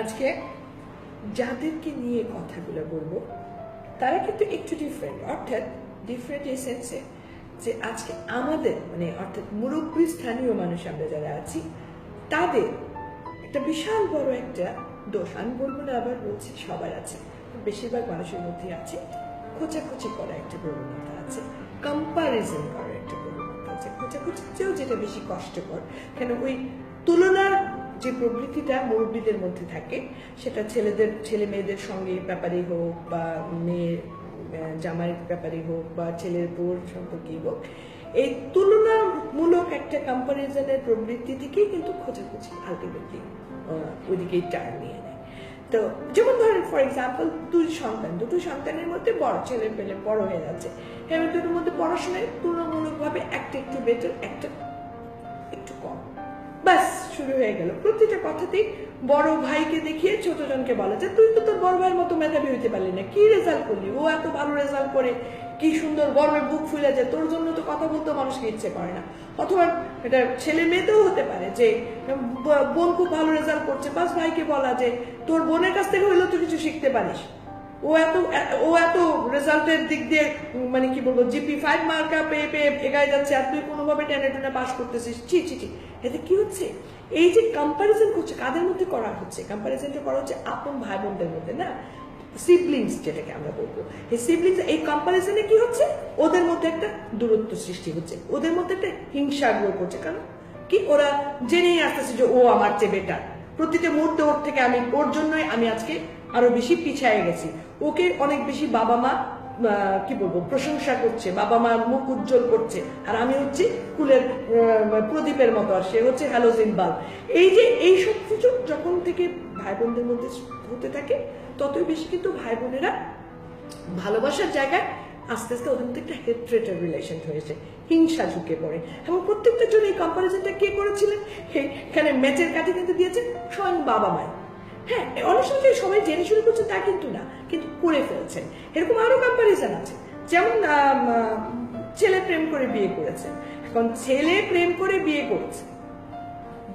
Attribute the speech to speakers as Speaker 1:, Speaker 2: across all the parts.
Speaker 1: আজকে যাদেরকে নিয়ে কথাগুলো বলব, তারা কিন্তু একটু ডিফারেন্ট অর্থাৎ ডিফারেন্ট এই সেন্সে যে আজকে আমাদের মানে অর্থাৎ মুরব্বী স্থানীয় মানুষ আমরা যারা আছি, তাদের একটা বিশাল বড় একটা দোষ। আমি বলব না আবার বলছি সবার আছে, বেশিরভাগ মানুষের মধ্যে আছে, খোঁচাখুচি করা একটা প্রবণতা আছে কম্পারিজন করার একটা প্রবণতা আছে। খোঁচাখুচির চেয়েও যেটা বেশি কষ্টকর, কেন ওই তুলনার যে প্রবৃত্তিটা মুরব্বীদের মধ্যে থাকে, সেটা ছেলেদের, ছেলে মেয়েদের সঙ্গে ব্যাপারে হোক বা মেয়ে জামাইয়ের ব্যাপারে হোক বা ছেলের বোর সম্পর্কেই হোক, এই তুলনামূলক একটা কম্পারিজনের প্রবৃত্তি থেকেই কিন্তু খোঁজাখুঁজি আলটিমেটলি ওইদিকেই টার্ন নিয়ে নেয়। তো যেমন ধরেন ফর এক্সাম্পল দুই সন্তান, দুটো সন্তানের মধ্যে বড় ছেলে পেলে বড় হয়ে যাচ্ছে। এবার দুটোর মধ্যে পড়াশোনায় তুলনামূলকভাবে একটা একটু বেটার একটা শুরু হয়ে গেল। প্রতিটা কথাতেই বড় ভাইকে দেখিয়ে ছোট জনকে বলা যে, তুই তো তোর বড় ভাইয়ের মতো মেধাবী হইতে পারলি না। কি রেজাল্ট করলি? ও এত ভালো রেজাল্ট করে, কি সুন্দর গর্বে বুক ফুলে যায় তোর জন্য তো কথা বলতে মানুষকে ইচ্ছে করে না। অথবা এটা ছেলে মেয়েতেও হতে পারে যে বোন খুব ভালো রেজাল্ট করছে। বাস ভাইকে বলা যে, তোর বোনের কাছ থেকে হইলেও তুই কিছু শিখতে পারিস। ও এত ও এত রেজাল্টের দিক দিয়ে মানে কি বলব জিপি ফাইভ মার্কা পেয়ে পেয়ে এগায় যাচ্ছে আর তুই কোনোভাবে টেনে টেনে পাস করতেছিস। ছি ছি ছি। এতে কি হচ্ছে? এই যে কম্পারিজন করছে, কাদের মধ্যে করা হচ্ছে? কম্পারিজনটা করা হচ্ছে আপন ভাই বোনদের মধ্যে, না? সিবলিংস যেটাকে আমরা বলব। এই সিবলিংস এই কম্পারিজনে কি হচ্ছে? ওদের মধ্যে একটা দূরত্ব সৃষ্টি হচ্ছে। ওদের মধ্যে একটা হিংসা গ্রো করছে। কারণ কি? ওরা জেনেই আসতেছে যে ও আমার চেয়ে বেটার প্রতিটা মুহূর্তে ওর থেকে আমি, ওর জন্যই আমি আজকে আরও বেশি পিছায় গেছি। ওকে অনেক বেশি বাবা মা কি বলব, প্রশংসা করছে, বাবা মার মুখ উজ্জ্বল করছে। আর আমি হচ্ছি কুলের প্রদীপের মতো, আর সে হচ্ছে হ্যালোজিন বাল্ব এই যে এই সব কিছু যখন থেকে ভাই বোনদের মধ্যে হতে থাকে, ততই বেশি কিন্তু ভাই বোনেরা ভালোবাসার জায়গায় আস্তে আস্তে ওদের মধ্যে একটা হেট্রেটের রিলেশন হয়েছে, হিংসা ঝুঁকে পড়ে। এবং প্রত্যেকটার জন্য এই কম্পারিজনটা কে করেছিলেন? এখানে ম্যাচের কাঠি কিন্তু দিয়েছেন স্বয়ং বাবা মায় হ্যাঁ অনেক সময় সবাই জেনে শুরু করছেন তা কিন্তু না, কিন্তু করে ফেলছেন। এরকম আরও কম্পারিজন আছে। যেমন ছেলে প্রেম করে বিয়ে করেছে। এখন ছেলে প্রেম করে বিয়ে করেছে।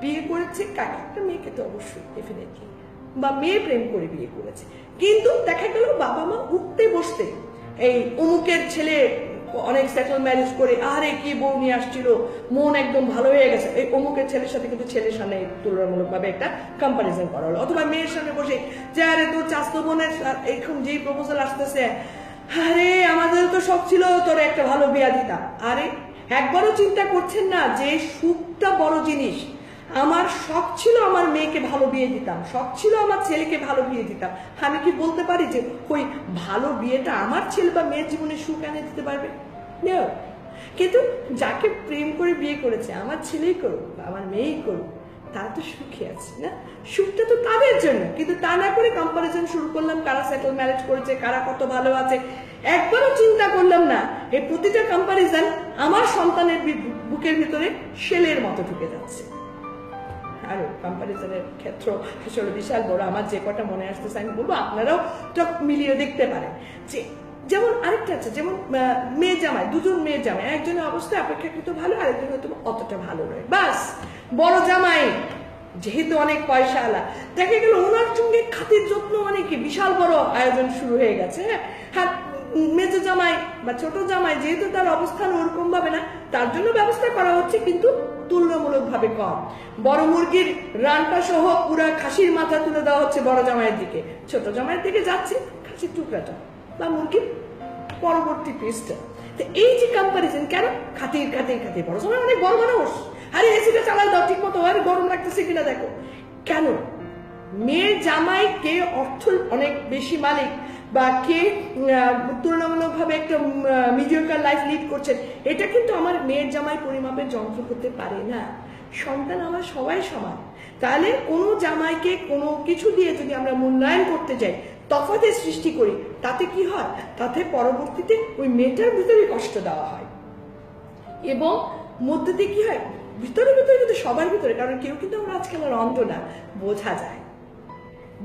Speaker 1: বিয়ে করেছে কাকে? একটা মেয়েকে তো অবশ্যই ডেফিনেটলি বা মেয়ে প্রেম করে বিয়ে করেছে। কিন্তু দেখা গেল বাবা মা উঠতে বসতে এই অমুকের ছেলে অনেক সেটেল ম্যারেজ করে, আরে কি বউ নিয়ে আসছিল, মন একদম ভালো হয়ে গেছে। এই অমুকের ছেলের সাথে কিন্তু ছেলের সামনে তুলনামূলক ভাবে একটা কম্পারিজন করা হলো। অথবা মেয়ের সামনে বসে, যে আরে তোর চাস্তো বোনের এখন যেই প্রপোজাল আসতেছে, আরে আমাদের তো শখ ছিল তোর একটা ভালো বিয়া দিতাম। আরে একবারও চিন্তা করছেন না যে সুখটা বড় জিনিস। আমার শখ ছিল আমার মেয়েকে ভালো বিয়ে দিতাম, শখ ছিল আমার ছেলেকে ভালো বিয়ে দিতাম। আমি কি বলতে পারি যে, ওই ভালো বিয়েটা আমার ছেলে বা মেয়ের জীবনে সুখ এনে দিতে পারবে. কিন্তু যাকে প্রেম করে বিয়ে করেছে, আমার ছেলেই করুক বা আমার মেয়েই করুক, তারা তো সুখী আছে, না? সুখটা তো তাদের জন্য। কিন্তু তা না করে কম্পারিজন শুরু করলাম, কারা সেটেল ম্যারেজ করেছে, কারা কত ভালো আছে। একবারও চিন্তা করলাম না, এই প্রতিটা কম্পারিজন আমার সন্তানের বুকের ভিতরে সেলের মতো ঢুকে যাচ্ছে। আর কম্পারিজনের ক্ষেত্র আসলে বিশাল বড়। আমার যে কটা মনে আসতেছে, আমি বলব, আপনারাও তো মিলিয়ে দেখতে পারেন। যে, যেমন আরেকটা আছে, যেমন মেয়ে জামাই, দুজন মেয়ে জামাই, একজনের অবস্থা অপেক্ষাকৃত ভালো আরেকজন হয়তো অতটা ভালো নয়। বাস, বড় জামাই, যেহেতু অনেক পয়সা আলা দেখা গেল ওনার সঙ্গে খাতির যত্ন মানে কি? বিশাল বড় আয়োজন শুরু হয়ে গেছে হ্যাঁ? হ্যাঁ মেজো জামাই বা ছোট জামাই যেহেতু তার অবস্থান ওরকম ভাবে না, তার জন্য ব্যবস্থা করা হচ্ছে কিন্তু তুলনামূলক ভাবে কম। বড় মুরগির রানটা সহ পুরা খাসির মাথা তুলে দেওয়া হচ্ছে বড় জামাইয়ের দিকে। ছোট জামাইয়ের দিকে যাচ্ছে খাসির টুকরাটা বা মুরগির পরবর্তী পিসটা। তো এই যে কম্পারিজন কেন? খাতির খাতির খাতির। বড় জামাই অনেক বড় মানুষ। আরে এসিটা চালাই দাও ঠিক মতো আরে, গরম লাগতেছে কিনা দেখো। কেন? মেয়ে জামাই কে অর্থ অনেক বেশি মালিক। বা কে তুলনামূলকভাবে একটা মিডিয়াকার লাইফ লিড করছেন, এটা কিন্তু আমার মেয়ের জামাই পরিমাপের যন্ত্র করতে পারে না। সন্তান আমার সবাই সমান। তাহলে কোনো জামাইকে কোনো কিছু দিয়ে যদি আমরা মূল্যায়ন করতে যাই, তফাতের সৃষ্টি করি, তাতে কি হয়? তাতে পরবর্তীতে ওই মেয়েটার ভিতরে কষ্ট দেওয়া হয়। এবং মধ্যে দিয়ে কি হয়? ভিতরে ভিতরে কিন্তু সবার ভিতরে, কারণ কেউ কিন্তু আমরা আজকাল আর অন্ধ না, বোঝা যায়।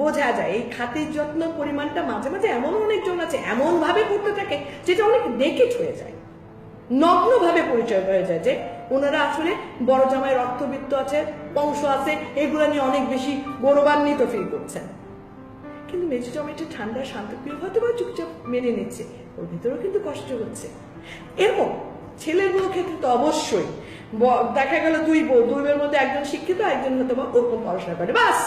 Speaker 1: বোঝা যায়, এই খাতির যত্ন পরিমাণটা মাঝে মাঝে এমন অনেকজন আছে এমন ভাবে করতে থাকে, যেটা অনেক নেকেট হয়ে যায়। নগ্নভাবে পরিচয় হয়ে যায় যে ওনারা আসলে বড় জামাই রক্তবৃত্ত আছে, বংশ আছে, এগুলো নিয়ে অনেক বেশি গৌরবান্বিত ফিল করছেন। কিন্তু মেজো জমিটা ঠান্ডা শান্তপ্রিয় হয়তো বা চুপচাপ মেনে নিচ্ছে, ওর ভিতরেও কিন্তু কষ্ট হচ্ছে। এরকম বউ ক্ষেত্রে তো অবশ্যই দেখা গেল দুই বউ, দুই বউয়ের মধ্যে একজন শিক্ষিত, একজন হয়তো বা ওরকম পড়াশোনা করে। বাস!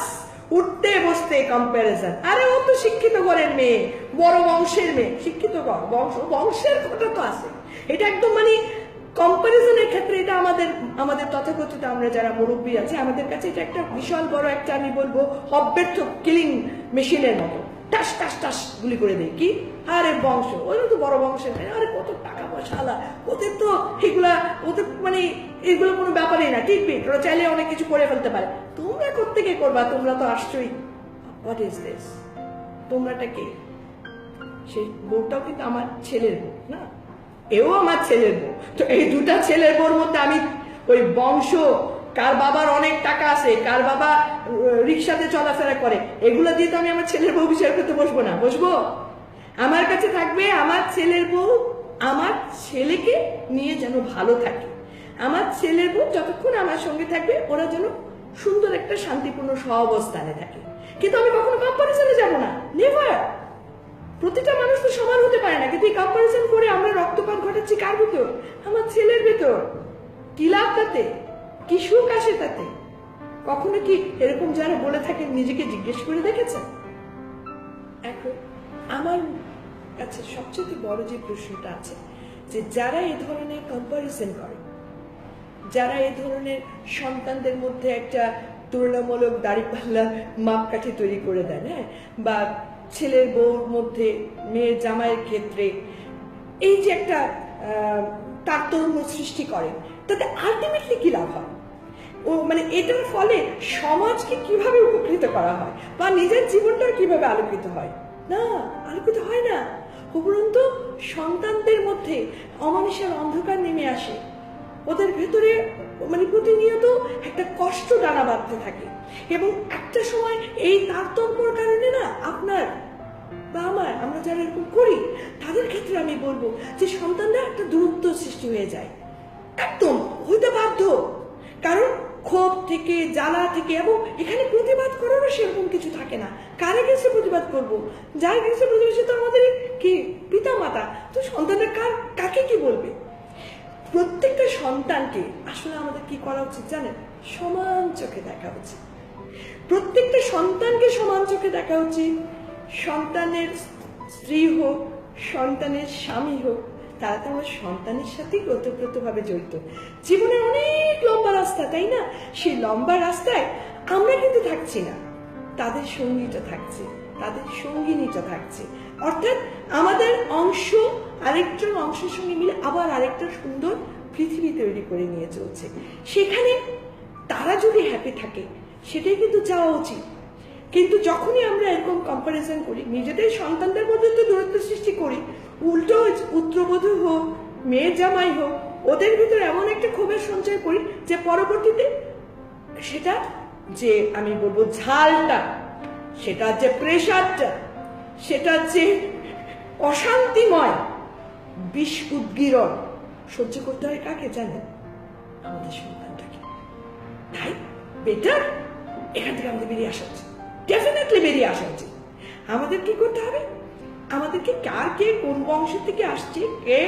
Speaker 1: উঠতে বসতে কম্প্যারিজন আরে ও তো শিক্ষিত ঘরের মেয়ে, বড় বংশের মেয়ে। শিক্ষিত বংশ, বংশের কথা তো আছে। এটা একদম মানে কম্পারিজনের ক্ষেত্রে এটা আমাদের আমাদের তথাকথিত আমরা যারা মুরব্বী আছে, আমাদের কাছে এটা একটা বিশাল বড় একটা আমি বলব অব্যর্থ কিলিং মেশিনের মতো। টাস টাস টাস গুলি করে দেয়। কি? আরে বংশ ওরা তো বড় বংশের মেয়ে, আরে কত টাকা পয়সা আলা ওদের তো এগুলা ওদের মানে এগুলো কোনো ব্যাপারই না। ঠিক পিট? ওরা চাইলে অনেক কিছু করে ফেলতে পারে। তোমরা কোথেকে করবা? তোমরা তো আসছোই। হোয়াট ইজ দিস তোমরাটা কে? সেই বউটাও কিন্তু আমার ছেলের বউ না? এও আমার ছেলের বউ। তো এই দুটা ছেলের বউর মধ্যে আমি ওই বংশ কার বাবার অনেক টাকা আছে কার বাবা রিক্সাতে চলাফেরা করে। এগুলো দিয়ে তো আমি আমার ছেলের বউ বিচার করতে বসবো না। বসবো? আমার কাছে থাকবে আমার ছেলের বউ, আমার ছেলেকে নিয়ে যেন ভালো থাকে। আমার ছেলের বউ যতক্ষণ আমার সঙ্গে থাকবে, ওরা যেন সুন্দর একটা শান্তিপূর্ণ সহাবস্থানে থাকে। কিন্তু আমি কখনো কম্পারিজনে যাব না। নেভার প্রতিটা মানুষ তো সমান হতে পারে না। কিন্তু এই কম্পারিজন করে আমরা রক্তপাত ঘটাচ্ছি কার ভিতর? আমার ছেলের ভেতর। কি লাভ তাতে? কি সুখ আসে তাতে? কখনো কি এরকম যারা বলে থাকেন নিজেকে জিজ্ঞেস করে দেখেছেন এখন আমার কাছে সবচেয়ে বড় যে প্রশ্নটা আছে যে যারা এই ধরনের কম্পারিজন করে, যারা এই ধরনের সন্তানদের মধ্যে একটা তুলনামূলক দাড়িপাল্লা মাপকাঠি তৈরি করে দেন হ্যাঁ? বা ছেলের বউর মধ্যে, মেয়ের জামাইয়ের ক্ষেত্রে এই যে একটা তারতম্য সৃষ্টি করেন তাতে আলটিমেটলি কি লাভ হয়? ও মানে এটার ফলে সমাজকে কীভাবে উপকৃত করা হয় বা নিজের জীবনটা কীভাবে আলোকিত হয়? না, আলোকিত হয় না। উপরন্তু সন্তানদের মধ্যে অমানুষের অন্ধকার নেমে আসে। ওদের ভেতরে মানে প্রতিনিয়ত একটা কষ্ট ডানা বাঁধতে থাকে। এবং একটা সময় এই তারতম্যর কারণে না আপনার বা আমার, আমরা যারা এরকম করি, তাদের ক্ষেত্রে আমি বলব যে সন্তানরা একটা দূরত্ব সৃষ্টি হয়ে যায়। একদম, হইতে বাধ্য। কারণ ক্ষোভ থেকে, জ্বালা থেকে এবং এখানে প্রতিবাদ করারও সেরকম কিছু থাকে না। কারে গেছে প্রতিবাদ করব? যার গেছে প্রতিবেশী তো আমাদের কি পিতা মাতা তো সন্তানরা কার, কাকে কি বলবে? প্রত্যেকটা সন্তানকে আসলে আমাদের কি করা উচিত জানেন? সমান চোখে দেখা উচিত। প্রত্যেকটা সন্তানকে সমান চোখে দেখা উচিত। সন্তানের স্ত্রী হোক, সন্তানের স্বামী হোক তারা তো আমার সন্তানের সাথেই ওতপ্রোতভাবে জড়িত। জীবনের অনেক লম্বা রাস্তা, তাই না? সেই লম্বা রাস্তায় আমরা কিন্তু থাকছি না। তাদের সঙ্গীটা থাকছে, তাদের সঙ্গিনীটা থাকছে। অর্থাৎ আমাদের অংশ আরেকজন অংশের সঙ্গে মিলে আবার আরেকটা সুন্দর পৃথিবী তৈরি করে নিয়ে চলছে। সেখানে তারা যদি হ্যাপি থাকে, সেটাই কিন্তু চাওয়া উচিত। কিন্তু যখনই আমরা এরকম কম্পারিজন করি, নিজেদের সন্তানদের মধ্যে তো দূরত্ব সৃষ্টি করি, উল্টো পুত্রবধূ হোক, মেয়ের জামাই হোক, ওদের ভিতরে এমন একটা ক্ষোভের সঞ্চয় করি যে পরবর্তীতে সেটা যে, আমি বলব ঝালটা, সেটা যে প্রেশারটা সেটা যে অশান্তিময় বিষ উদ্গীরণ সহ্য করতে হয় কাকে জানেন? আমাদের সন্তানটাকে। তাই বেটার এখান থেকে আমাদের বেরিয়ে আসা উচিত ডেফিনেটলি বেরিয়ে আসা উচিত। আমাদের কি করতে হবে? আমাদেরকে কার কে কোন বংশ থেকে আসছে, কে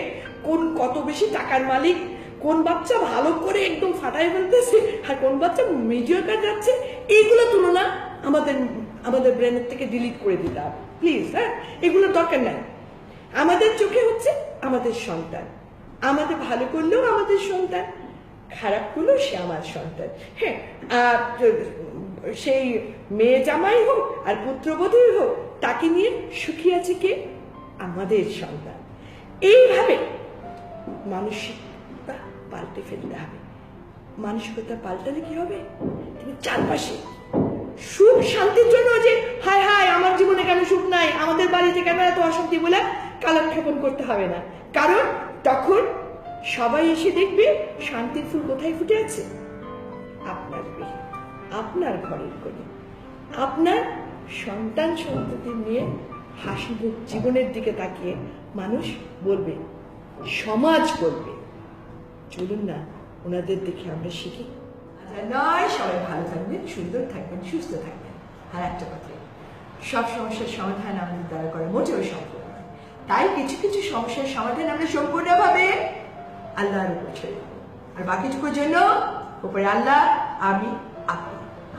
Speaker 1: কোন কত বেশি টাকার মালিক, কোন বাচ্চা ভালো করে একদম ফাটাই ফেলতেছে আর কোন বাচ্চা মিডিয়ার যাচ্ছে, এইগুলো তুলনা আমাদের আমাদের ব্রেনের থেকে ডিলিট করে দিতে হবে। প্লিজ হ্যাঁ? এগুলোর দরকার নাই। আমাদের চোখে হচ্ছে আমাদের সন্তান। আমাদের ভালো করলেও আমাদের সন্তান, খারাপ করলেও সে আমার সন্তান। হ্যাঁ আর সেই মেয়ে জামাই হোক আর পুত্রবধূই হোক, তাকে নিয়ে সুখী আছে কে? আমাদের সন্তান। এইভাবে মানসিকতা পাল্টে ফেলতে হবে। মানসিকতা পাল্টালে কি হবে? তুমি চারপাশে সুখ শান্তির জন্য যে, হায় হায়, আমার জীবনে কেন সুখ নাই? আমাদের বাড়িতে কেন এত অশান্তি বলে কালক্ষেপণ করতে হবে না। কারণ তখন সবাই এসে দেখবে শান্তির ফুল কোথায় ফুটে আছে। আপনার ঘরের কোণে আপনার সন্তান সন্ততি নিয়ে হাসি মুখ জীবনের দিকে তাকিয়ে মানুষ বলবে, সমাজ বলবে, চলুন না, ওনাদের দেখে আমরা শিখি। নয়, সবাই ভালো থাকবেন, সুন্দর থাকবেন, সুস্থ থাকবেন। আর একটা কথা, সব সমস্যার সমাধান আমাদের দ্বারা করা মোটেও নয়। তাই কিছু কিছু সমস্যার সমাধান আমরা সম্পূর্ণভাবে আল্লাহর উপর ছেড়ে আর বাকিটুকুর জন্য উপরে আল্লাহ, আমি